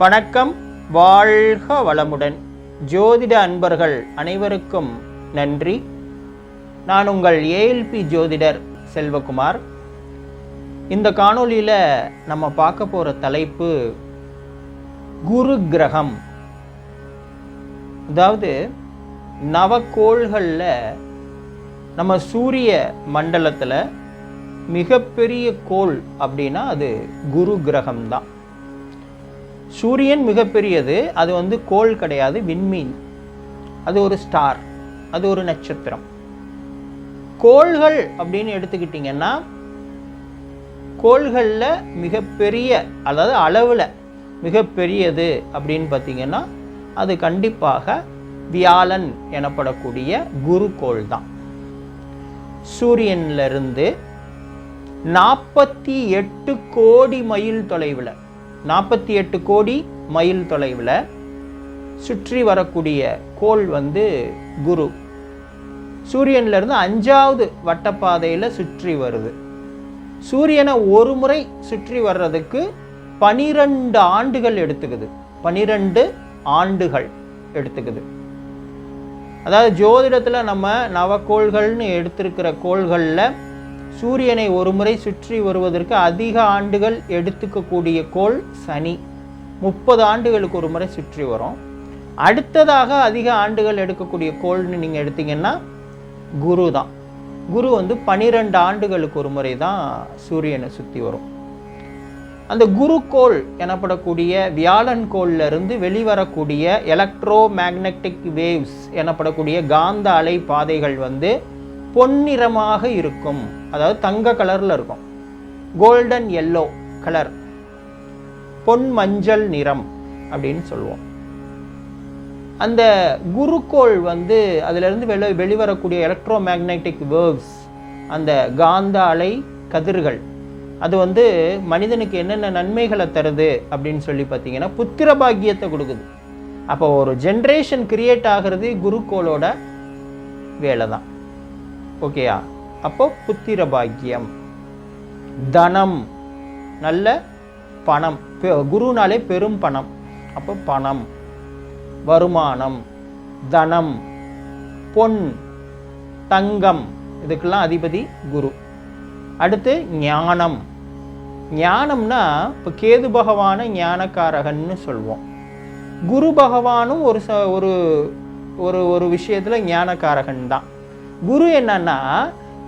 வணக்கம் வாழ்க வளமுடன். ஜோதிட அன்பர்கள் அனைவருக்கும் நன்றி. நான் உங்கள் ஏஎல்பி ஜோதிடர் செல்வகுமார். இந்த காணொளியில் நம்ம பார்க்க போகிற தலைப்பு குரு கிரகம். அதாவது நவக்கோள்களில் நம்ம சூரிய மண்டலத்தில் மிகப்பெரிய கோள் அப்படின்னா அது குரு கிரகம் தான் சூரியன் மிகப்பெரியது அது வந்து கோள் கிடையாது விண்மீன். அது ஒரு ஸ்டார் அது ஒரு நட்சத்திரம். கோள்கள் அப்படின்னு எடுத்துக்கிட்டிங்கன்னா கோள்களில் மிகப்பெரிய அதாவது அளவில் மிகப்பெரியது அப்படின்னு பார்த்தீங்கன்னா அது கண்டிப்பாக வியாழன் எனப்படக்கூடிய குருகோள் தான். சூரியன்லேருந்து நாற்பத்தி எட்டு கோடி மைல் தொலைவில் நாற்பத்தி எட்டு கோடி மைல் தொலைவில் சுற்றி வரக்கூடிய கோள் வந்து குரு. சூரியன்லேருந்து அஞ்சாவது வட்டப்பாதையில் சுற்றி வருது. சூரியனை ஒரு முறை சுற்றி வர்றதுக்கு பனிரெண்டு ஆண்டுகள் எடுத்துக்குது. பனிரெண்டு ஆண்டுகள் எடுத்துக்குது. அதாவது ஜோதிடத்தில் நம்ம நவக்கோள்கள்னு எடுத்திருக்கிற கோள்களில் சூரியனை ஒரு முறை சுற்றி வருவதற்கு அதிக ஆண்டுகள் எடுத்துக்கக்கூடிய கோள் சனி. முப்பது ஆண்டுகளுக்கு ஒரு முறை சுற்றி வரும். அடுத்ததாக அதிக ஆண்டுகள் எடுக்கக்கூடிய கோள்னு நீங்கள் எடுத்தீங்கன்னா குரு தான். குரு வந்து பனிரெண்டு ஆண்டுகளுக்கு ஒரு முறை தான் சூரியனை சுற்றி வரும். அந்த குருக்கோள் எனப்படக்கூடிய வியாழன் கோள்லேருந்து வெளிவரக்கூடிய எலக்ட்ரோ மேக்னட்டிக் வேவ்ஸ் எனப்படக்கூடிய காந்த அலை பாதைகள் வந்து பொன்னிறமாக இருக்கும். அதாவது தங்க கலரில் இருக்கும். கோல்டன் எல்லோ கலர் பொன் மஞ்சள் நிறம் அப்படின்னு சொல்லுவோம். அந்த குருக்கோள் வந்து அதிலிருந்து வெளி வெளிவரக்கூடிய எலக்ட்ரோ மேக்னெட்டிக் வேவ்ஸ் அந்த காந்த அலை கதிர்கள் அது வந்து மனிதனுக்கு என்னென்ன நன்மைகளை தருது அப்படின்னு சொல்லி பார்த்தீங்கன்னா புத்திர பாக்கியத்தை கொடுக்குது. அப்போ ஒரு ஜென்ரேஷன் கிரியேட் ஆகிறது குருக்கோளோட வேலை தான் ஓகேயா? அப்போ புத்திர பாக்கியம் தனம். நல்ல பணம். பெ- குருனாலே பெரும் பணம். அப்போ பணம். வருமானம். தனம். பொன். தங்கம். இதுக்கெல்லாம் அதிபதி குரு. அடுத்து ஞானம். ஞானம்னா இப்போ கேது பகவான ஞானக்காரகன்னு சொல்வோம். குரு பகவானும் ஒரு ச ஒரு ஒரு ஒரு விஷயத்தில் ஞானக்காரகன் தான். குரு என்னன்னா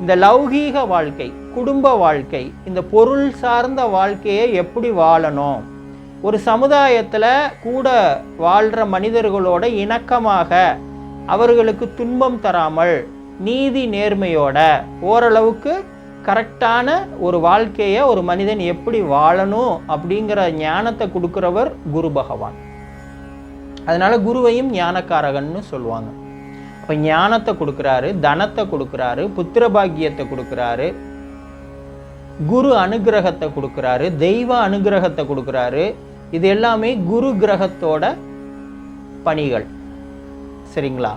இந்த லௌகீக வாழ்க்கை குடும்ப வாழ்க்கை இந்த பொருள் சார்ந்த வாழ்க்கையை எப்படி வாழணும்? ஒரு சமுதாயத்தில் கூட வாழ்கிற மனிதர்களோட இணக்கமாக அவர்களுக்கு துன்பம் தராமல் நீதி நேர்மையோட ஓரளவுக்கு கரெக்டான ஒரு வாழ்க்கையை ஒரு மனிதன் எப்படி வாழணும் அப்படிங்கிற ஞானத்தை கொடுக்குறவர் குரு பகவான். அதனால குருவையும் ஞானக்காரகன்னு சொல்லுவாங்க. அப்போ ஞானத்தை கொடுக்குறாரு தனத்தை கொடுக்குறாரு புத்திர பாக்கியத்தை கொடுக்குறாரு குரு அனுகிரகத்தை கொடுக்குறாரு தெய்வ அனுகிரகத்தை கொடுக்குறாரு. இது எல்லாமே குரு கிரகத்தோட பணிகள். சரிங்களா?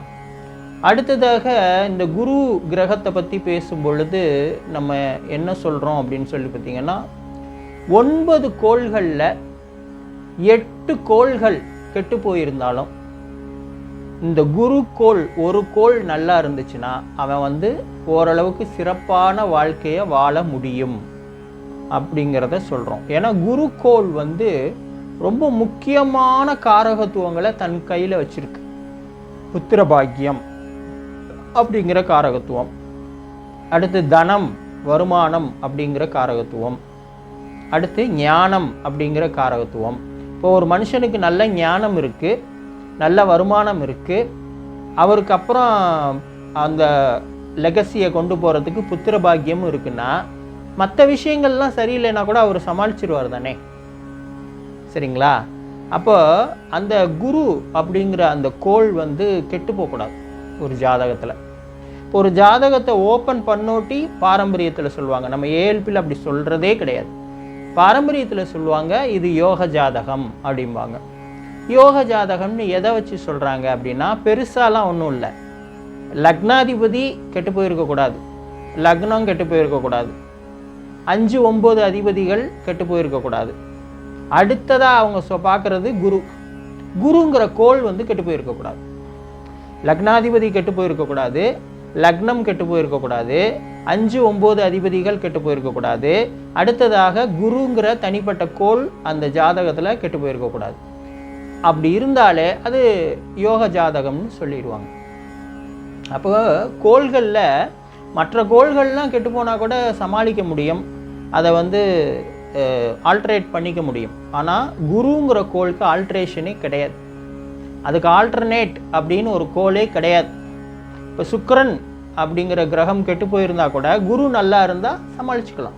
அடுத்ததாக இந்த குரு கிரகத்தை பற்றி பேசும் பொழுது நம்ம என்ன சொல்கிறோம் அப்படின்னு சொல்லி பார்த்தீங்கன்னா ஒன்பது கோள்களில் எட்டு கோள்கள் கெட்டு போயிருந்தாலும் இந்த குரு கோள் ஒரு கோள் நல்லா இருந்துச்சுன்னா அவன் வந்து ஓரளவுக்கு சிறப்பான வாழ்க்கையை வாழ முடியும் அப்படிங்கிறத சொல்கிறோம் ஏன்னா குரு வந்து ரொம்ப முக்கியமான காரகத்துவங்களை தன் கையில் வச்சிருக்கு. புத்திர பாக்கியம் அப்படிங்கிற காரகத்துவம். அடுத்து தனம் வருமானம் அப்படிங்கிற காரகத்துவம். அடுத்து ஞானம் அப்படிங்கிற காரகத்துவம். இப்போ ஒரு மனுஷனுக்கு நல்ல ஞானம் இருக்குது நல்ல வருமானம் இருக்குது அவருக்கு அப்புறம் அந்த லெகசியை கொண்டு போகிறதுக்கு புத்திர பாக்கியமும் இருக்குன்னா மற்ற விஷயங்கள்லாம் சரியில்லைன்னா கூட அவர் சமாளிச்சிருவார் தானே. சரிங்களா? அப்போ அந்த குரு அப்படிங்கிற அந்த கோள் வந்து கெட்டு போகக்கூடாது ஒரு ஜாதகத்தில். இப்போ ஒரு ஜாதகத்தை ஓப்பன் பண்ணோட்டி பாரம்பரியத்தில் சொல்லுவாங்க. நம்ம ஏஎல்பியில் அப்படி சொல்கிறதே கிடையாது. பாரம்பரியத்தில் சொல்லுவாங்க இது யோக ஜாதகம் அப்படிம்பாங்க. யோக ஜாதகம்னு எதை வச்சு சொல்கிறாங்க அப்படின்னா பெருசாலாம் ஒன்றும் இல்லை. லக்னாதிபதி கெட்டு போயிருக்கக்கூடாது லக்னம் கெட்டு போயிருக்கக்கூடாது அஞ்சு ஒம்பது அதிபதிகள் கெட்டு போயிருக்கக்கூடாது அடுத்ததாக அவங்க சொ பார்க்குறது குரு. குருங்கிற கோள் வந்து கெட்டு போயிருக்கக்கூடாது லக்னாதிபதி கெட்டு போயிருக்கக்கூடாது லக்னம் கெட்டு போயிருக்கக்கூடாது அஞ்சு ஒம்பது அதிபதிகள் கெட்டு போயிருக்கக்கூடாது அடுத்ததாக குருங்கிற தனிப்பட்ட கோள் அந்த ஜாதகத்தில் கெட்டு போயிருக்கக்கூடாது அப்படி இருந்தாலே அது யோக ஜாதகம்னு சொல்லிடுவாங்க. அப்போ கோள்களில் மற்ற கோள்கள்லாம் கெட்டு போனால் கூட சமாளிக்க முடியும். அதை வந்து ஆல்ட்ரேட் பண்ணிக்க முடியும். ஆனால் குருங்கிற கோளுக்கு ஆல்ட்ரேஷனே கிடையாது. அதுக்கு ஆல்டர்னேட் அப்படின்னு ஒரு கோளே கிடையாது. இப்போ சுக்கரன் அப்படிங்கிற கிரகம் கெட்டு போயிருந்தா கூட குரு நல்லா இருந்தால் சமாளிச்சுக்கலாம்.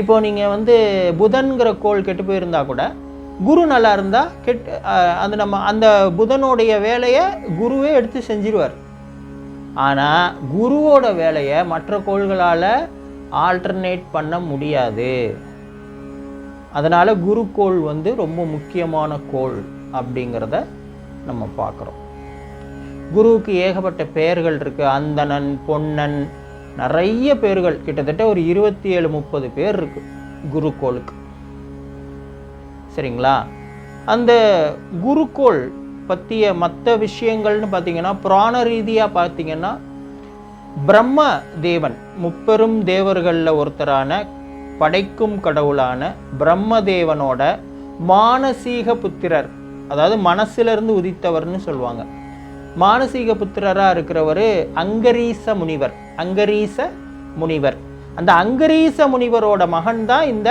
இப்போ நீங்கள் வந்து புதன்கிற கோள் கெட்டு போயிருந்தா கூட குரு நல்லா இருந்தால் கெட் அந்த அது நம்ம அந்த புதனுடைய வேலையை குருவே எடுத்து செஞ்சிருவார். ஆனால் குருவோட வேலையை மற்ற கோள்களால் ஆல்டர்னேட் பண்ண முடியாது. அதனால் குருக்கோள் வந்து ரொம்ப முக்கியமான கோள் அப்படிங்கிறத நம்ம பார்க்குறோம். குருவுக்கு ஏகப்பட்ட பெயர்கள் இருக்குது அந்தணன் பொன்னன் நிறைய பேர்கள் கிட்டத்தட்ட ஒரு இருபத்தி ஏழு முப்பது பேர் இருக்குது குருக்கோளுக்கு சரிங்களா? அந்த குருக்கோள் பற்றிய மற்ற விஷயங்கள்னு பார்த்தீங்கன்னா புராண ரீதியாக பார்த்தீங்கன்னா பிரம்ம தேவன் முப்பெரும் தேவர்களில் ஒருத்தரான படைக்கும் கடவுளான பிரம்மதேவனோட மானசீக புத்திரர் அதாவது மனசிலிருந்து உதித்தவர்னு சொல்லுவாங்க. மானசீக புத்திரராக இருக்கிறவர் அங்கரீச முனிவர் அங்கரீச முனிவர். அந்த அங்கரீச முனிவரோட மகன் தான் இந்த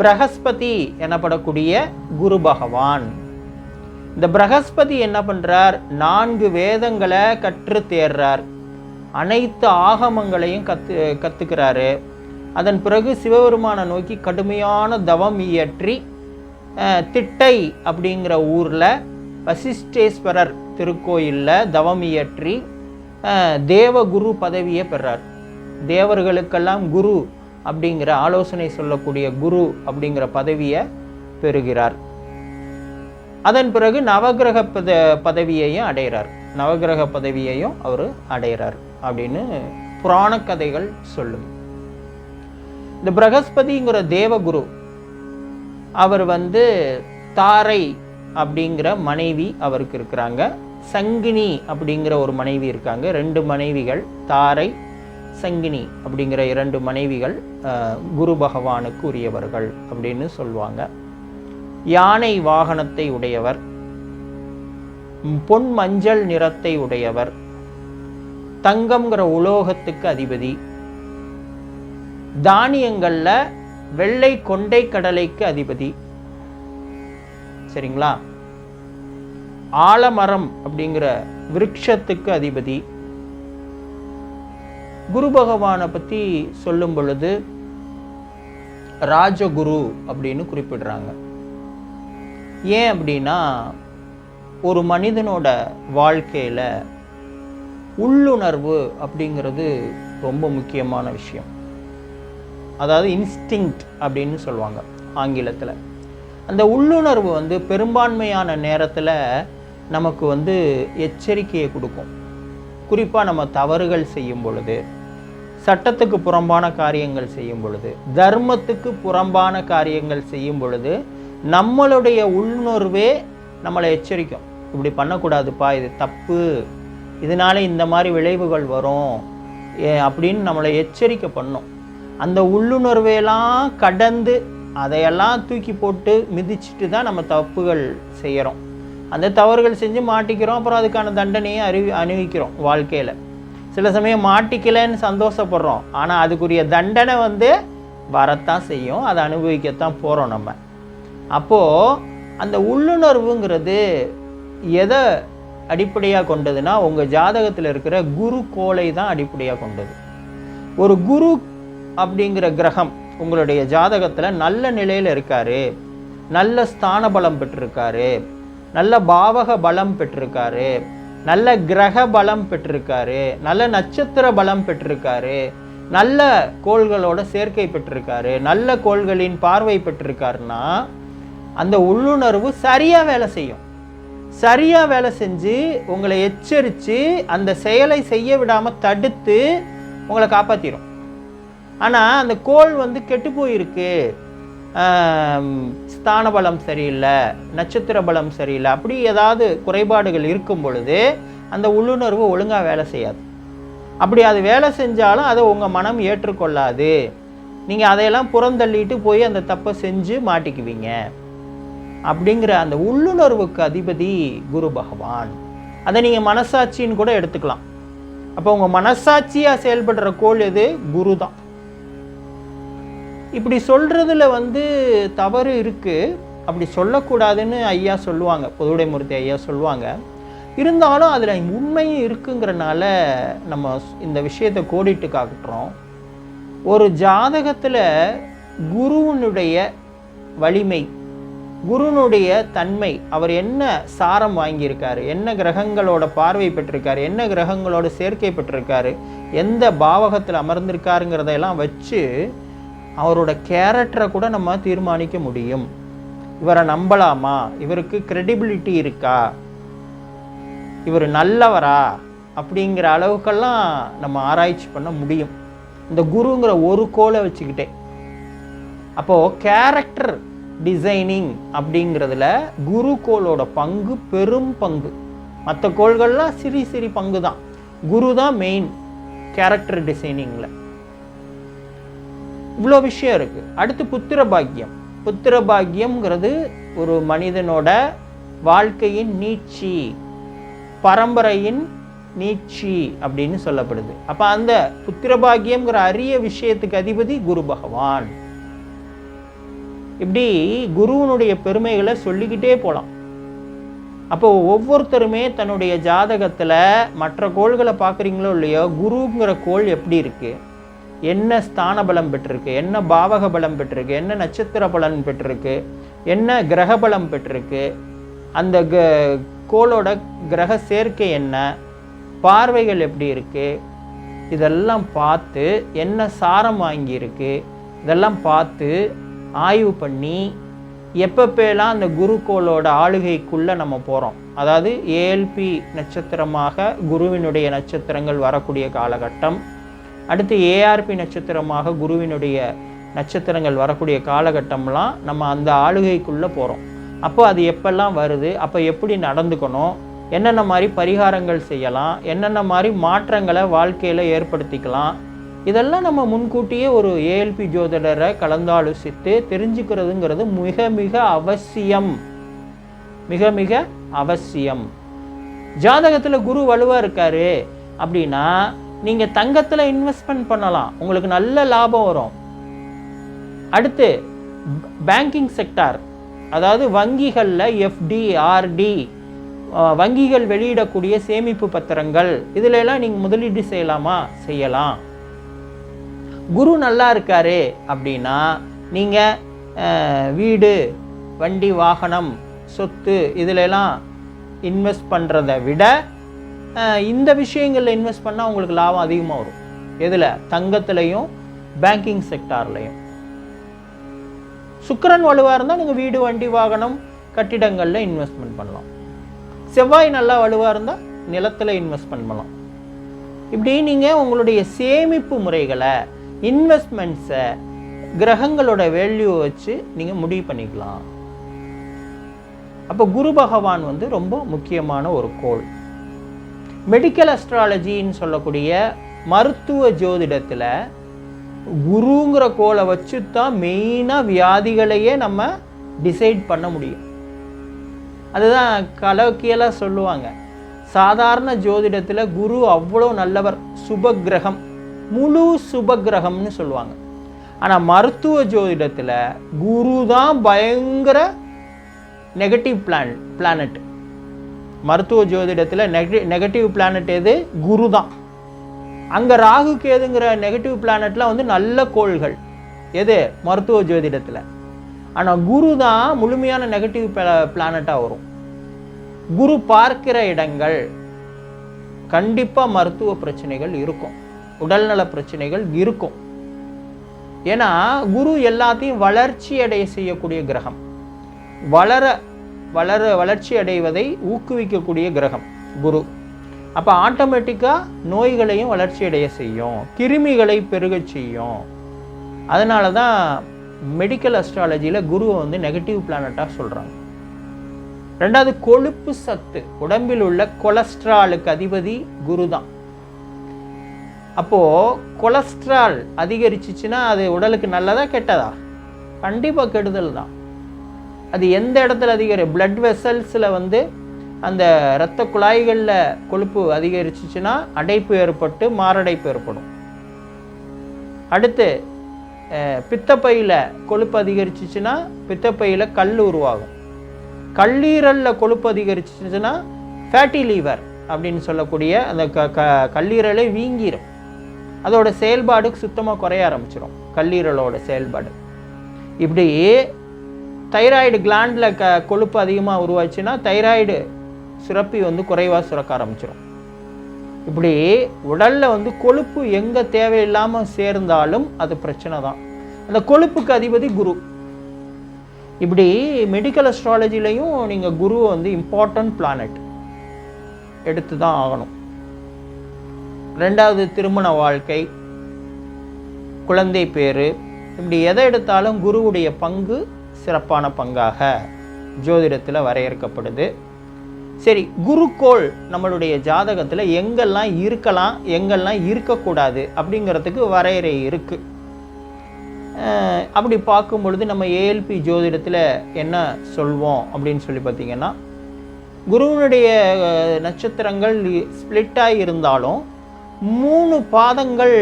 பிரகஸ்பதி எனப்படக்கூடிய குரு பகவான். இந்த பிரகஸ்பதி என்ன பண்ணுறார் நான்கு வேதங்களை கற்று தேர்றார். அனைத்து ஆகமங்களையும் கத்து கற்றுக்கிறாரு அதன் பிறகு சிவபெருமானை நோக்கி கடுமையான தவம் இயற்றி திட்டை அப்படிங்கிற ஊரில் வசிஷ்டேஸ்வரர் திருக்கோயிலில் தவம் இயற்றி தேவகுரு பதவியை பெறார். தேவர்களுக்கெல்லாம் குரு அப்படிங்கிற ஆலோசனை சொல்லக்கூடிய குரு அப்படிங்கிற பதவியை பெறுகிறார். அதன் பிறகு நவக்கிரக பத பதவியையும் அடைகிறார். நவக்கிரக பதவியையும் அவர் அடைகிறார் அப்படின்னு புராண கதைகள் சொல்லுது. இந்த பிரகஸ்பதிங்கிற தேவகுரு அவர் வந்து தாரை அப்படிங்கிற மனைவி அவருக்கு இருக்கிறாங்க. சங்கினி அப்படிங்கிற ஒரு மனைவி இருக்காங்க. ரெண்டு மனைவிகள் தாரை சங்கினி அப்படிங்கிற இரண்டு மனைவிகள் குரு பகவானுக்கு உரியவர்கள் அப்படின்னு சொல்லுவாங்க யானை வாகனத்தை உடையவர் பொன் மஞ்சள் நிறத்தை உடையவர் தங்கம்ங்கிற உலோகத்துக்கு அதிபதி தானியங்களில் வெள்ளை கொண்டை கடலைக்கு அதிபதி. சரிங்களா? ஆலமரம் அப்படிங்கிற விருட்சத்துக்கு அதிபதி. குரு பகவானை பற்றி சொல்லும் பொழுது ராஜகுரு அப்படின்னு குறிப்பிடுறாங்க. ஏன் அப்படின்னா ஒரு மனிதனோட வாழ்க்கையில் உள்ளுணர்வு அப்படிங்கிறது ரொம்ப முக்கியமான விஷயம். அதாவது இன்ஸ்டிங்க்ட் அப்படின்னு சொல்லுவாங்க ஆங்கிலத்தில். அந்த உள்ளுணர்வு வந்து பெரும்பான்மையான நேரத்தில் நமக்கு வந்து எச்சரிக்கையை கொடுக்கும். குறிப்பாக நம்ம தவறுகள் செய்யும் பொழுது சட்டத்துக்கு புறம்பான காரியங்கள் செய்யும் பொழுது தர்மத்துக்கு புறம்பான காரியங்கள் செய்யும் பொழுது நம்மளுடைய உள்ளுணர்வே நம்மளை எச்சரிக்கும். இப்படி பண்ணக்கூடாதுப்பா இது தப்பு. இதனால இந்த மாதிரி விளைவுகள் வரும். அப்படின்னு நம்மளை எச்சரிக்கை பண்ணும். அந்த உள்ளுணர்வையெல்லாம் கடந்து அதையெல்லாம் தூக்கி போட்டு மிதிச்சிட்டு தான் நம்ம தப்புகள் செய்கிறோம் அந்த தவறுகள் செஞ்சு மாட்டிக்கிறோம் அப்புறம் அதுக்கான தண்டனையை அறிவி அணிவிக்கிறோம் வாழ்க்கையில். சில சமயம் மாட்டிக்கலைன்னு சந்தோஷப்படுறோம். ஆனால் அதுக்குரிய தண்டனை வந்து வரத்தான் செய்யும். அதை அனுபவிக்கத்தான் போகிறோம் நம்ம. அப்போது அந்த உள்ளுணர்வுங்கிறது எதை அடிப்படையாக கொண்டதுன்னா உங்கள் ஜாதகத்தில் இருக்கிற குரு கோளை தான் அடிப்படையாக கொண்டது. ஒரு குரு அப்படிங்கிற கிரகம் உங்களுடைய ஜாதகத்தில் நல்ல நிலையில் இருக்காரு. நல்ல ஸ்தான பலம் பெற்றிருக்காரு. நல்ல பாவக பலம் பெற்றிருக்காரு. நல்ல கிரக பலம் பெற்றிருக்காரு. நல்ல நட்சத்திர பலம் பெற்றிருக்காரு. நல்ல கோள்களோட சேர்க்கை பெற்றிருக்காரு. நல்ல கோள்களின் பார்வை பெற்றிருக்காருன்னா அந்த உள்ளுணர்வு சரியாக வேலை செய்யும். சரியாக வேலை செஞ்சு உங்களை எச்சரித்து அந்த செயலை செய்ய விடாமல் தடுத்து உங்களை காப்பாற்றிடும் ஆனால் அந்த கோள் வந்து கெட்டு போயிருக்கு. ஸ்தான பலம் சரியில்லை நட்சத்திர பலம் சரியில்லை அப்படி ஏதாவது குறைபாடுகள் இருக்கும் பொழுது அந்த உள்ளுணர்வு ஒழுங்காக வேலை செய்யாது. அப்படி அது வேலை செஞ்சாலும் அதை உங்கள் மனம் ஏற்றுக்கொள்ளாது. நீங்கள் அதையெல்லாம் புறந்தள்ளிட்டு போய் அந்த தப்பை செஞ்சு மாட்டிக்குவீங்க. அப்படிங்கிற அந்த உள்ளுணர்வுக்கு அதிபதி குரு பகவான். அதை நீங்கள் மனசாட்சின்னு கூட எடுத்துக்கலாம். அப்போ உங்கள் மனசாட்சியாக செயல்படுற கோள் எது? குரு தான் இப்படி சொல்கிறதுல வந்து தவறு இருக்குது அப்படி சொல்லக்கூடாதுன்னு ஐயா சொல்லுவாங்க. பொதுவுடைமூர்த்தி ஐயா சொல்லுவாங்க. இருந்தாலும் அதில் உண்மையும் இருக்குங்கிறனால நம்ம இந்த விஷயத்தை கோடிட்டு காட்டுறோம். ஒரு ஜாதகத்தில் குருவினுடைய வலிமை குருனுடைய தன்மை அவர் என்ன சாரம் வாங்கியிருக்காரு என்ன கிரகங்களோட பார்வை பெற்றிருக்காரு என்ன கிரகங்களோட சேர்க்கை பெற்றிருக்காரு எந்த பாவகத்தில் அமர்ந்திருக்காருங்கிறதையெல்லாம் வச்சு அவரோட கேரக்டரை கூட நம்ம தீர்மானிக்க முடியும். இவரை நம்பலாமா? இவருக்கு கிரெடிபிலிட்டி இருக்கா? இவர் நல்லவரா? அப்படிங்கிற அளவுக்கெல்லாம் நம்ம ஆராய்ச்சி பண்ண முடியும். இந்த குருங்கிற ஒரு கோலை வச்சுக்கிட்டே. அப்போது கேரக்டர் டிசைனிங் அப்படிங்கிறதுல குரு கோளோட பங்கு பெரும் பங்கு. மற்ற கோள்கள்லாம் சிறி சிறி பங்கு தான் குரு தான் மெயின் கேரக்டர் டிசைனிங்கில் இவ்வளோ விஷயம் இருக்குது அடுத்து புத்திர பாக்கியம் புத்திர பாக்கியம்ங்கிறது ஒரு மனிதனோட வாழ்க்கையின் நீட்சி பரம்பரையின் நீட்சி அப்படின்னு சொல்லப்படுது. அப்போ அந்த புத்திர பாக்கியம்ங்கிற அரிய விஷயத்துக்கு அதிபதி குரு பகவான். இப்படி குருவனுடைய பெருமைகளை சொல்லிக்கிட்டே போகலாம் அப்போ ஒவ்வொருத்தருமே தன்னுடைய ஜாதகத்தில் மற்ற கோள்களை பார்க்குறீங்களோ இல்லையோ குருங்கிற கோள் எப்படி இருக்குது என்ன ஸ்தான பலம் பெற்றிருக்கு? என்ன பாவக பலம் பெற்றிருக்கு? என்ன நட்சத்திர பலன் பெற்றிருக்கு? என்ன கிரக பலம் பெற்றிருக்கு? அந்த க கோளோட கிரக சேர்க்கை என்ன? பார்வைகள் எப்படி இருக்குது இதெல்லாம் பார்த்து என்ன சாரம் வாங்கியிருக்கு? இதெல்லாம் பார்த்து ஆய்வு பண்ணி எப்பப்பெல்லாம் அந்த குருக்கோளோட ஆளுகைக்குள்ளே நம்ம போகிறோம் அதாவது ஏஎல்பி நட்சத்திரமாக குருவினுடைய நட்சத்திரங்கள் வரக்கூடிய காலகட்டம். அடுத்து ஏஆர்பி நட்சத்திரமாக குருவினுடைய நட்சத்திரங்கள் வரக்கூடிய காலகட்டம்லாம் நம்ம அந்த ஆளுகைக்குள்ளே போகிறோம் அப்போ அது எப்பெல்லாம் வருது? அப்போ எப்படி நடந்துக்கணும்? என்னென்ன மாதிரி பரிகாரங்கள் செய்யலாம்? என்னென்ன மாதிரி மாற்றங்களை வாழ்க்கையில் ஏற்படுத்திக்கலாம்? இதெல்லாம் நம்ம முன்கூட்டியே ஒரு ஏஎல்பி ஜோதிடரை கலந்தாலோசித்து தெரிஞ்சுக்கிறதுங்கிறது மிக மிக அவசியம். மிக மிக அவசியம். ஜாதகத்தில் குரு வலுவாக இருக்காரு அப்படின்னா நீங்கள் தங்கத்தில் இன்வெஸ்ட்மெண்ட் பண்ணலாம். உங்களுக்கு நல்ல லாபம் வரும். அடுத்து பேங்கிங் செக்டார் அதாவது வங்கிகளில் எஃப்டி ஆர்டி வங்கிகள் வெளியிடக்கூடிய சேமிப்பு பத்திரங்கள். இதிலெல்லாம் நீங்கள் முதலீடு செய்யலாமா? செய்யலாம். குரு நல்லா இருக்காரு அப்படின்னா நீங்கள் வீடு வண்டி வாகனம் சொத்து இதுலெல்லாம் இன்வெஸ்ட் பண்ணுறதை விட இந்த விஷயங்களில் இன்வெஸ்ட் பண்ணால் உங்களுக்கு லாபம் அதிகமாக வரும். எதில்? தங்கத்துலேயும் பேங்கிங் செக்டார்லையும் சுக்கரன் வலுவாக இருந்தால் நீங்கள் வீடு வண்டி வாகனம் கட்டிடங்களில் இன்வெஸ்ட்மெண்ட் பண்ணலாம். செவ்வாய் நல்லா வலுவாக இருந்தால் நிலத்தில் இன்வெஸ்ட்மெண்ட் பண்ணலாம். இப்படி நீங்கள் உங்களுடைய சேமிப்பு முறைகளை இன்வெஸ்ட்மெண்ட்ஸை கிரகங்களோட வேல்யூ வச்சு நீங்கள் முடிவு பண்ணிக்கலாம். அப்போ குரு பகவான் வந்து ரொம்ப முக்கியமான ஒரு கோள். மெடிக்கல் அஸ்ட்ராலஜின்னு சொல்லக்கூடிய மருத்துவ ஜோதிடத்தில் குருங்கிற கோலை வச்சு தான் மெயினாக வியாதிகளையே நம்ம டிசைட் பண்ண முடியும். அதுதான் கலோக்கியலாக சொல்லுவாங்க. சாதாரண ஜோதிடத்தில் குரு அவ்வளோ நல்லவர் சுபகிரகம் முழு சுபகிரகம்னு சொல்லுவாங்க. ஆனால் மருத்துவ ஜோதிடத்தில் குரு தான் பயங்கர நெகட்டிவ் பிளான் பிளானட் மருத்துவ ஜோதிடத்தில் நெகட்டிவ் நெகட்டிவ் பிளானட் எது? குரு தான் அங்கே ராகு கேதுங்கிற நெகட்டிவ் பிளானட்லாம் வந்து நல்ல கோள்கள். எது? மருத்துவ ஜோதிடத்தில். ஆனால் குரு தான் முழுமையான நெகட்டிவ் பிளானட்டாக வரும். குரு பார்க்கிற இடங்கள் கண்டிப்பாக மருத்துவ பிரச்சனைகள் இருக்கும். உடல்நல பிரச்சனைகள் இருக்கும். ஏன்னா குரு எல்லாத்தையும் வளர்ச்சி அடைய செய்யக்கூடிய கிரகம். வளர வளர வளர்ச்சி அடைவதை ஊக்குவிக்கக்கூடிய கிரகம் குரு. அப்போ ஆட்டோமேட்டிக்காக நோய்களையும் வளர்ச்சி அடைய செய்யும் கிருமிகளை பெருக செய்யும். அதனால தான் மெடிக்கல் அஸ்ட்ராலஜியில் குருவை வந்து நெகட்டிவ் பிளானட்டாக சொல்கிறாங்க ரெண்டாவது கொழுப்பு சத்து. உடம்பில் உள்ள கொலஸ்ட்ராலுக்கு அதிபதி குரு தான். அப்போது கொலஸ்ட்ரால் அதிகரிச்சிச்சுன்னா அது உடலுக்கு நல்லதா கெட்டதா? கண்டிப்பாக கெடுதல் தான். அது எந்த இடத்துல அதிகரி பிளட் வெசல்ஸில் வந்து அந்த இரத்த குழாய்களில் கொழுப்பு அதிகரிச்சிச்சுன்னா அடைப்பு ஏற்பட்டு மாரடைப்பு ஏற்படும். அடுத்து பித்தப்பையில் கொழுப்பு அதிகரிச்சிச்சுன்னா பித்தப்பையில் கல் உருவாகும். கல்லீரலில் கொழுப்பு அதிகரிச்சிச்சுன்னா ஃபேட்டி லீவர் அப்படின்னு சொல்லக்கூடிய அந்த க க கல்லீரலே வீங்கிடும் அதோட செயல்பாடு சுத்தமாக குறைய ஆரம்பிச்சிடும் கல்லீரலோட செயல்பாடு. இப்படி தைராய்டு கிளாண்டில் க கொழுப்பு அதிகமாக உருவாச்சுன்னா தைராய்டு சுரப்பி வந்து குறைவாக சுரக்க ஆரம்பிச்சிடும் இப்படி உடலில் வந்து கொழுப்பு எங்கே தேவையில்லாமல் சேர்ந்தாலும் அது பிரச்சனை தான். அந்த கொழுப்புக்கு அதிபதி குரு. இப்படி மெடிக்கல் அஸ்ட்ராலஜிலையும் நீங்கள் குருவை வந்து இம்பார்ட்டன்ட் பிளானட் எடுத்து தான் ஆகணும். ரெண்டாவது திருமண வாழ்க்கை குழந்தை பேர் இப்படி எதை எடுத்தாலும் குருவுடைய பங்கு சிறப்பான பங்காக ஜோதிடத்தில் வரையறுக்கப்படுது. சரி குருக்கோள் நம்மளுடைய ஜாதகத்தில் எங்கெல்லாம் இருக்கலாம் எங்கெல்லாம் இருக்கக்கூடாது அப்படிங்கிறதுக்கு வரையறை இருக்குது அப்படி பார்க்கும் பொழுது நம்ம ஏஎல்பி ஜோதிடத்தில் என்ன சொல்வோம் அப்படின்னு சொல்லி பார்த்தீங்கன்னா குருவினுடைய நட்சத்திரங்கள் ஸ்பிளிட்டாக இருந்தாலும் மூணு பாதங்கள்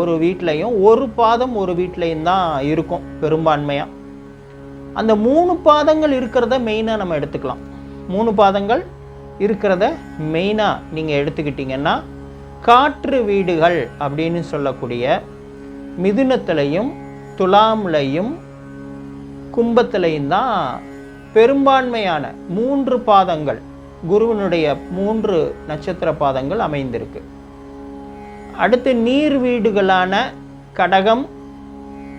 ஒரு வீட்லையும் ஒரு பாதம் ஒரு வீட்லையும் தான் இருக்கும் பெரும்பான்மையாக அந்த மூணு பாதங்கள் இருக்கிறத மெயினாக நம்ம எடுத்துக்கலாம். மூணு பாதங்கள் இருக்கிறத மெயினாக நீங்கள் எடுத்துக்கிட்டிங்கன்னா காற்று வீடுகள் அப்படின்னு சொல்லக்கூடிய மிதுனத்திலையும் துலாம்லையும் கும்பத்திலையும் தான் பெரும்பான்மையான மூன்று பாதங்கள் குருவினுடைய மூன்று நட்சத்திர பாதங்கள் அமைந்திருக்கு. அடுத்து நீர் வீடுகளான கடகம்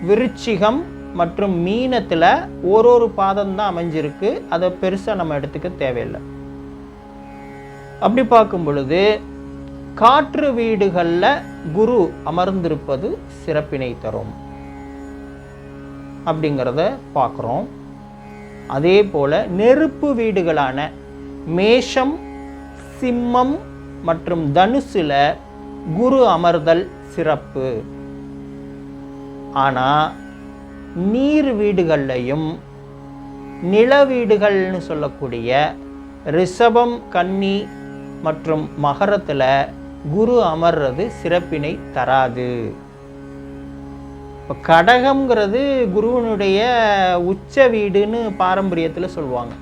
விருச்சிகம் மற்றும் மீனத்தில் ஒரு ஒரு பாதம் தான் அமைஞ்சிருக்கு. அதை பெருசாக நம்ம எடுத்துக்க தேவையில்லை. அப்படி பார்க்கும் பொழுது காற்று வீடுகளில் குரு அமர்ந்திருப்பது சிறப்பினை தரும். அப்படிங்கிறத பார்க்குறோம். அதே போல் நெருப்பு வீடுகளான மேஷம் சிம்மம் மற்றும் தனுசில் குரு அமர்தல் சிறப்பு. ஆனால் நீர் வீடுகள்லையும் நில வீடுகள்னு சொல்லக்கூடிய ரிஷபம் கன்னி மற்றும் மகரத்தில் குரு அமர்றது சிறப்பினை தராது. இப்போ கடகம்ங்கிறது குருவனுடைய உச்ச வீடுன்னு பாரம்பரியத்தில் சொல்லுவாங்க.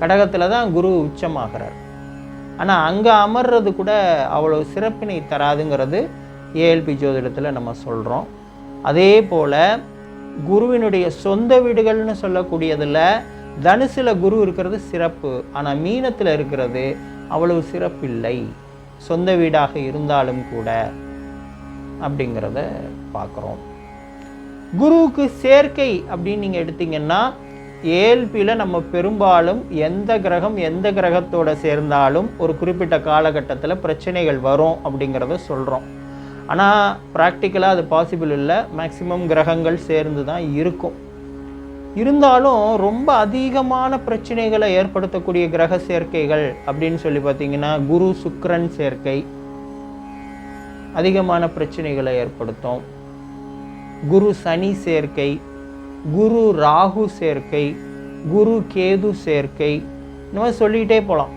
கடகத்தில் தான் குரு உச்சமாகிறார். ஆனால் அங்கே அமர்றது கூட அவ்வளோ சிறப்பினை தராதுங்கிறது ஏஎல்பி ஜோதிடத்தில் நம்ம சொல்கிறோம் அதே போல் குருவினுடைய சொந்த வீடுகள்னு சொல்லக்கூடியதில் தனுசில் குரு இருக்கிறது சிறப்பு. ஆனால் மீனத்தில் இருக்கிறது அவ்வளவு சிறப்பில்லை. சொந்த வீடாக இருந்தாலும் கூட அப்படிங்கிறத பார்க்குறோம். குருவுக்கு சேர்க்கை அப்படின்னு நீங்கள் எடுத்தீங்கன்னா ஏல்பியில் நம்ம பெரும்பாலும் எந்த கிரகம் எந்த கிரகத்தோடு சேர்ந்தாலும் ஒரு குறிப்பிட்ட காலகட்டத்தில் பிரச்சனைகள் வரும் அப்படிங்கிறத சொல்கிறோம் ஆனால் ப்ராக்டிக்கலாக அது பாசிபிள் இல்லை. மேக்சிமம் கிரகங்கள் சேர்ந்து தான் இருக்கும். இருந்தாலும் ரொம்ப அதிகமான பிரச்சனைகளை ஏற்படுத்தக்கூடிய கிரக சேர்க்கைகள் அப்படின்னு சொல்லி பார்த்தீங்கன்னா குரு சுக்ரன் சேர்க்கை அதிகமான பிரச்சனைகளை ஏற்படுத்தும். குரு சனி சேர்க்கை குரு ராகு சேர்க்கை குரு கேது சேர்க்கை இந்த மாதிரி சொல்லிக்கிட்டே போகலாம்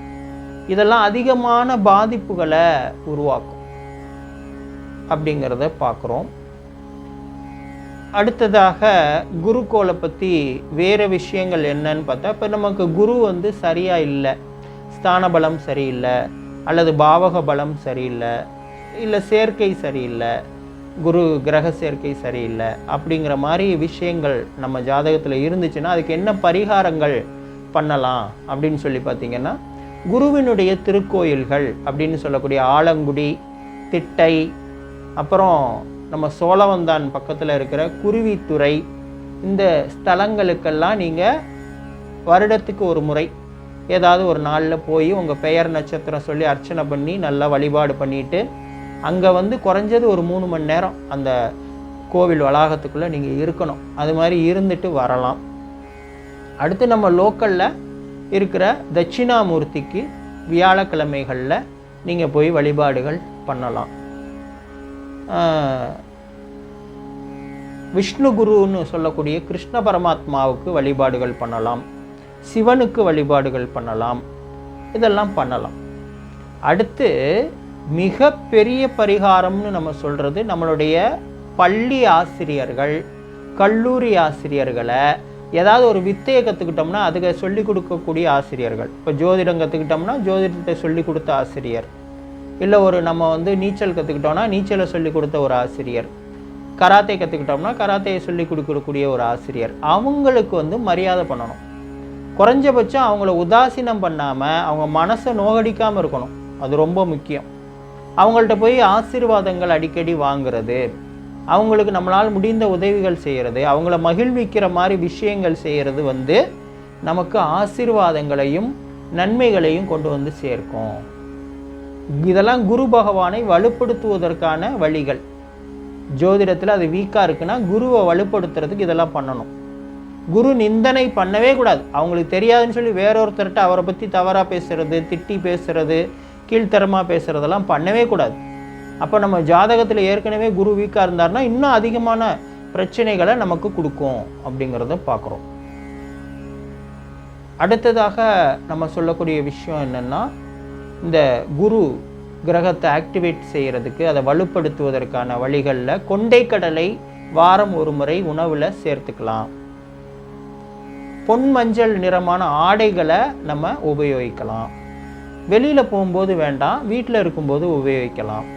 இதெல்லாம் அதிகமான பாதிப்புகளை உருவாக்கும். அப்படிங்கிறத பார்க்குறோம். அடுத்ததாக குருக்கோளை பற்றி வேறு விஷயங்கள் என்னன்னு பார்த்தா இப்போ நமக்கு குரு வந்து சரியாக இல்லை. ஸ்தான பலம் சரியில்லை அல்லது பாவக பலம் சரியில்லை இல்லை சேர்க்கை சரியில்லை குரு கிரக சேர்க்கை சரியில்லை அப்படிங்கிற மாதிரி விஷயங்கள் நம்ம ஜாதகத்தில் இருந்துச்சுன்னா அதுக்கு என்ன பரிகாரங்கள் பண்ணலாம் அப்படின்னு சொல்லி பார்த்தீங்கன்னா குருவினுடைய திருக்கோயில்கள் அப்படின்னு சொல்லக்கூடிய ஆலங்குடி திட்டை அப்புறம் நம்ம சோழவந்தான் பக்கத்தில் இருக்கிற குருவித்துறை இந்த ஸ்தலங்களுக்கெல்லாம் நீங்கள் வருடத்துக்கு ஒரு முறை ஏதாவது ஒரு நாளில் போய் உங்கள் பெயர் நட்சத்திரம் சொல்லி அர்ச்சனை பண்ணி நல்லா வழிபாடு பண்ணிட்டு அங்கே வந்து குறைஞ்சது ஒரு மூணு மணி நேரம் அந்த கோவில் வளாகத்துக்குள்ளே நீங்கள் இருக்கணும். அது மாதிரி இருந்துட்டு வரலாம். அடுத்து நம்ம லோக்கலில் இருக்கிற தட்சிணாமூர்த்திக்கு வியாழக்கிழமைகளில் நீங்கள் போய் வழிபாடுகள் பண்ணலாம். விஷ்ணு குருன்னு சொல்லக்கூடிய கிருஷ்ண பரமாத்மாவுக்கு வழிபாடுகள் பண்ணலாம். சிவனுக்கு வழிபாடுகள் பண்ணலாம். இதெல்லாம் பண்ணலாம். அடுத்து மிக பெரிய பரிகாரம்னு நம்ம சொல்கிறது நம்மளுடைய பள்ளி ஆசிரியர்கள் கல்லூரி ஆசிரியர்களை ஏதாவது ஒரு வித்தையை கற்றுக்கிட்டோம்னா அதுக்கு சொல்லிக் கொடுக்கக்கூடிய ஆசிரியர்கள். இப்போ ஜோதிடம் கற்றுக்கிட்டோம்னா ஜோதிடத்தை சொல்லிக் கொடுத்த ஆசிரியர். இல்லை ஒரு நம்ம வந்து நீச்சல் கற்றுக்கிட்டோம்னா நீச்சலை சொல்லிக் கொடுத்த ஒரு ஆசிரியர். கராத்தே கற்றுக்கிட்டோம்னா கராத்தையை சொல்லிக் கொடுக்கக்கூடிய ஒரு ஆசிரியர். அவங்களுக்கு வந்து மரியாதை பண்ணணும். குறைஞ்சபட்சம் அவங்கள உதாசீனம் பண்ணாமல் அவங்க மனசை நோகடிக்காமல் இருக்கணும். அது ரொம்ப முக்கியம். அவங்கள்ட்ட போய் ஆசீர்வாதங்கள் அடிக்கடி வாங்கிறது அவங்களுக்கு நம்மளால் முடிந்த உதவிகள் செய்கிறது அவங்கள மகிழ்விக்கிற மாதிரி விஷயங்கள் செய்கிறது வந்து நமக்கு ஆசீர்வாதங்களையும் நன்மைகளையும் கொண்டு வந்து சேர்க்கும். இதெல்லாம் குரு பகவானை வலுப்படுத்துவதற்கான வழிகள். ஜோதிடத்தில் அது வீக்காக இருக்குன்னா குருவை வலுப்படுத்துறதுக்கு இதெல்லாம் பண்ணணும். குரு நிந்தனை பண்ணவே கூடாது. அவங்களுக்கு தெரியாதுன்னு சொல்லி வேறொருத்தர்கிட்ட அவரை பற்றி தவறாக பேசுறது திட்டி பேசுறது கீழ்த்தரமாக பேசுறதெல்லாம் பண்ணவே கூடாது. அப்போ நம்ம ஜாதகத்தில் ஏற்கனவே குரு வீக்காக இருந்தாருன்னா இன்னும் அதிகமான பிரச்சனைகளை நமக்கு கொடுக்கும் அப்படிங்கிறத பார்க்குறோம் அடுத்ததாக நம்ம சொல்லக்கூடிய விஷயம் என்னென்னா இந்த குரு கிரகத்தை ஆக்டிவேட் செய்கிறதுக்கு அதை வலுப்படுத்துவதற்கான வழிகளில் கொண்டைக்கடலை வாரம் ஒரு முறை உணவில் சேர்த்துக்கலாம். பொன் மஞ்சள் நிறமான ஆடைகளை நம்ம உபயோகிக்கலாம். வெளியில் போகும்போது வேண்டாம் வீட்டில் இருக்கும்போது உபயோகிக்கலாம்.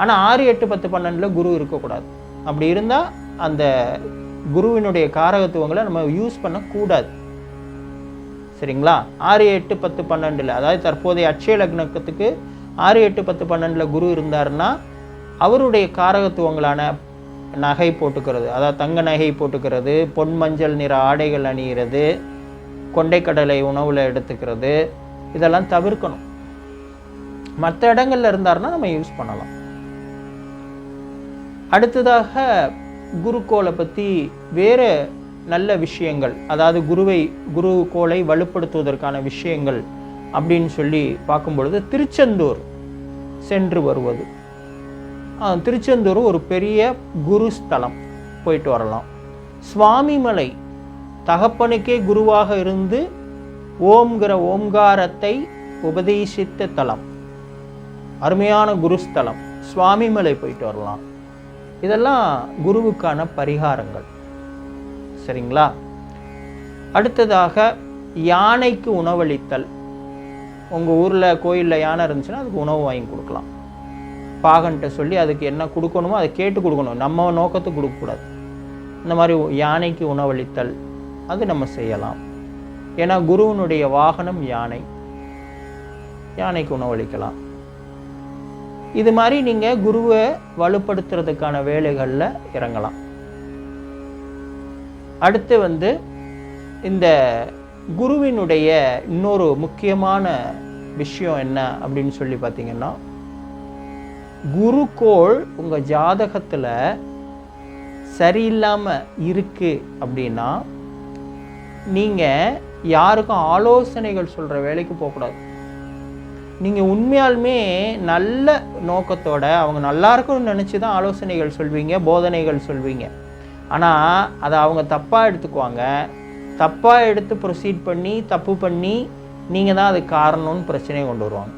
ஆனால் ஆறு எட்டு பத்து பன்னெண்டில் குரு இருக்கக்கூடாது. அப்படி இருந்தால் அந்த குருவினுடைய காரகத்துவங்களை நம்ம யூஸ் பண்ணக்கூடாது. சரிங்களா? ஆறு எட்டு பத்து பன்னெண்டில். அதாவது தற்போதைய அட்சய லக்னத்துக்கு ஆறு எட்டு பத்து பன்னெண்டில் குரு இருந்தாருன்னா அவருடைய காரகத்துவங்களான நகை போட்டுக்கிறது. அதாவது தங்க நகை போட்டுக்கிறது பொன் மஞ்சள் நிற ஆடைகள் அணிகிறது கொண்டைக்கடலை உணவில் எடுத்துக்கிறது இதெல்லாம் தவிர்க்கணும். மற்ற இடங்கள்ல இருந்தாருன்னா நம்ம யூஸ் பண்ணலாம். அடுத்ததாக குருக்கோளை பற்றி வேறு நல்ல விஷயங்கள் அதாவது குருவை குரு கோலை வலுப்படுத்துவதற்கான விஷயங்கள் அப்படின்னு சொல்லி பார்க்கும் பொழுது திருச்செந்தூர் சென்று வருவது. திருச்செந்தூர் ஒரு பெரிய குரு ஸ்தலம். போயிட்டு வரலாம். சுவாமிமலை தகப்பனுக்கே குருவாக இருந்து ஓம்ங்கிற ஓம்காரத்தை உபதேசித்த தலம். அருமையான குருஸ்தலம் சுவாமிமலை போயிட்டு வரலாம். இதெல்லாம் குருவுக்கான பரிகாரங்கள். சரிங்களா? அடுத்ததாக யானைக்கு உணவளித்தல். உங்கள் ஊரில் கோயிலில் யானை இருந்துச்சுன்னா அதுக்கு உணவு வாங்கி கொடுக்கலாம். பாகன்ட்ட சொல்லி அதுக்கு என்ன கொடுக்கணுமோ அதை கேட்டு கொடுக்கணும். நம்ம நோக்கத்துக்கு கொடுக்கக்கூடாது. இந்த மாதிரி யானைக்கு உணவளித்தல் அது நம்ம செய்யலாம். ஏன்னா குருவினுடைய வாகனம் யானை. யானைக்கு உணவளிக்கலாம். இது மாதிரி நீங்கள் குருவை வலுப்படுத்துறதுக்கான வேலைகளில் இறங்கலாம். அடுத்து வந்து இந்த குருவினுடைய இன்னொரு முக்கியமான விஷயம் என்ன அப்படின்னு சொல்லி பார்த்தீங்கன்னா குருக்கோள் உங்கள் ஜாதகத்தில் சரியில்லாமல் இருக்குது அப்படின்னா நீங்கள் யாருக்கும் ஆலோசனைகள் சொல்கிற வேலைக்கு போகக்கூடாது. நீங்கள் உண்மையாலுமே நல்ல நோக்கத்தோட அவங்க நல்லா இருக்கும்னு நினச்சி தான் ஆலோசனைகள் சொல்வீங்க போதனைகள் சொல்வீங்க. ஆனால் அதை அவங்க தப்பாக எடுத்துக்குவாங்க. தப்பாக எடுத்து ப்ரொசீட் பண்ணி தப்பு பண்ணி நீங்கள் தான் அதுக்கு காரணம்னு பிரச்சனையை கொண்டு வருவாங்க.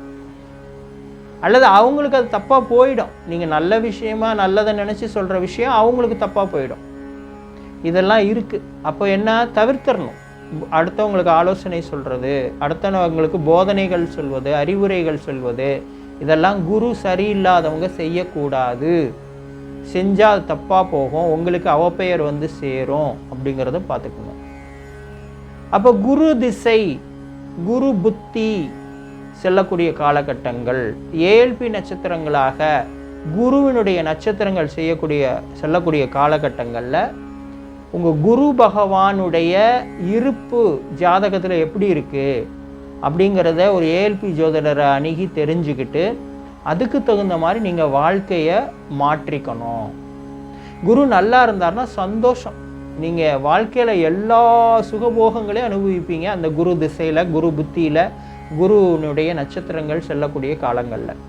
அல்லது அவங்களுக்கு அது தப்பாக போயிடும். நீங்கள் நல்ல விஷயமா நல்லதை நினச்சி சொல்கிற விஷயம் அவங்களுக்கு தப்பாக போயிடும். இதெல்லாம் இருக்குது அப்போ என்ன? தவிர்த்தரணும். அடுத்தவங்களுக்கு ஆலோசனை சொல்கிறது அடுத்தவங்களுக்கு போதனைகள் சொல்வது அறிவுரைகள் சொல்வது இதெல்லாம் குரு சரியில்லாதவங்க செய்யக்கூடாது. செஞ்சால் அது தப்பாக போகும் உங்களுக்கு அவப்பெயர் வந்து சேரும் அப்படிங்கிறத பார்த்துக்கணும் அப்போ குரு திசை குரு புத்தி செல்லக்கூடிய காலகட்டங்கள் ஏழ்பி நட்சத்திரங்களாக குருவினுடைய நட்சத்திரங்கள் செய்யக்கூடிய செல்லக்கூடிய காலகட்டங்களில் உங்கள் குரு பகவானுடைய இருப்பு ஜாதகத்தில் எப்படி இருக்குது அப்படிங்கிறத ஒரு ஏஎல்பி ஜோதிடரை அணுகி தெரிஞ்சுக்கிட்டு அதுக்கு தகுந்த மாதிரி நீங்கள் வாழ்க்கையை மாற்றிக்கணும். குரு நல்லா இருந்தாருன்னா சந்தோஷம். நீங்கள் வாழ்க்கையில் எல்லா சுகபோகங்களையும் அனுபவிப்பீங்க. அந்த குரு திசையில் குரு புத்தியில் குருனுடைய நட்சத்திரங்கள் செல்லக்கூடிய காலங்களில்.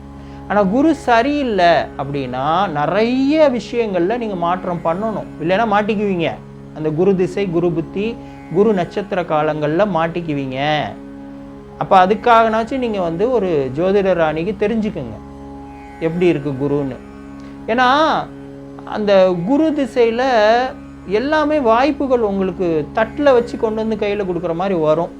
ஆனால் குரு சரியில்லை அப்படின்னா நிறைய விஷயங்களில் நீங்கள் மாற்றம் பண்ணணும். இல்லைன்னா மாட்டிக்குவீங்க. அந்த குரு திசை குரு புத்தி குரு நட்சத்திர காலங்களில் மாட்டிக்குவீங்க. அப்போ அதுக்காகனாச்சும் நீங்கள் வந்து ஒரு ஜோதிடர் ராணிக்கு தெரிஞ்சுக்குங்க. எப்படி இருக்குது குருன்னு? ஏன்னா அந்த குரு திசையில் எல்லாமே வாய்ப்புகள் உங்களுக்கு தட்டில் வச்சு கொண்டு வந்து கையில் கொடுக்குற மாதிரி வரும்.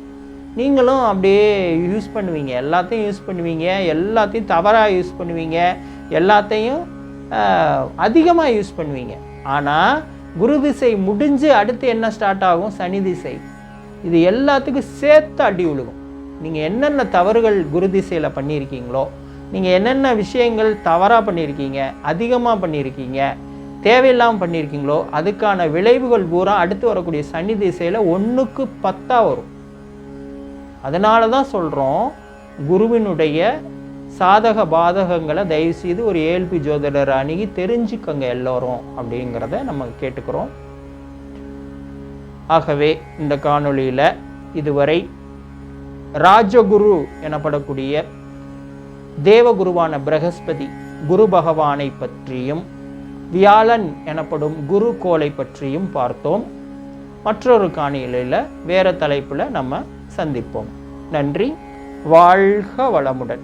நீங்களும் அப்படியே யூஸ் பண்ணுவீங்க. எல்லாத்தையும் யூஸ் பண்ணுவீங்க. எல்லாத்தையும் தவறாக யூஸ் பண்ணுவீங்க. எல்லாத்தையும் அதிகமாக யூஸ் பண்ணுவீங்க. ஆனால் குரு திசை முடிஞ்சு அடுத்து என்ன ஸ்டார்ட் ஆகும்? சனி திசை. இது எல்லாத்துக்கும் சேர்த்து அடி விழுகும் நீங்கள் என்னென்ன தவறுகள் குரு திசையில் பண்ணியிருக்கீங்களோ நீங்கள் என்னென்ன விஷயங்கள் தவறாக பண்ணியிருக்கீங்க அதிகமாக பண்ணியிருக்கீங்க தேவையில்லாமல் பண்ணியிருக்கீங்களோ அதுக்கான விளைவுகள் பூரா அடுத்து வரக்கூடிய சனி திசையில் ஒன்றுக்கு பத்தாக வரும். அதனால தான் சொல்கிறோம் குருவினுடைய சாதக பாதகங்களை தயவுசெய்து ஒரு ஏல்பி ஜோதிடர் அணுகி தெரிஞ்சுக்கங்க எல்லோரும் அப்படிங்கிறத நம்ம கேட்டுக்கிறோம். ஆகவே இந்த காணொளியில் இதுவரை ராஜகுரு எனப்படக்கூடிய தேவகுருவான பிரகஸ்பதி குரு பகவானை பற்றியும் வியாழன் எனப்படும் குரு கோலை பற்றியும் பார்த்தோம். மற்றொரு காணொளியில் வேற தலைப்பில் நம்ம சந்திப்போம். நன்றி வாழ்க வளமுடன்.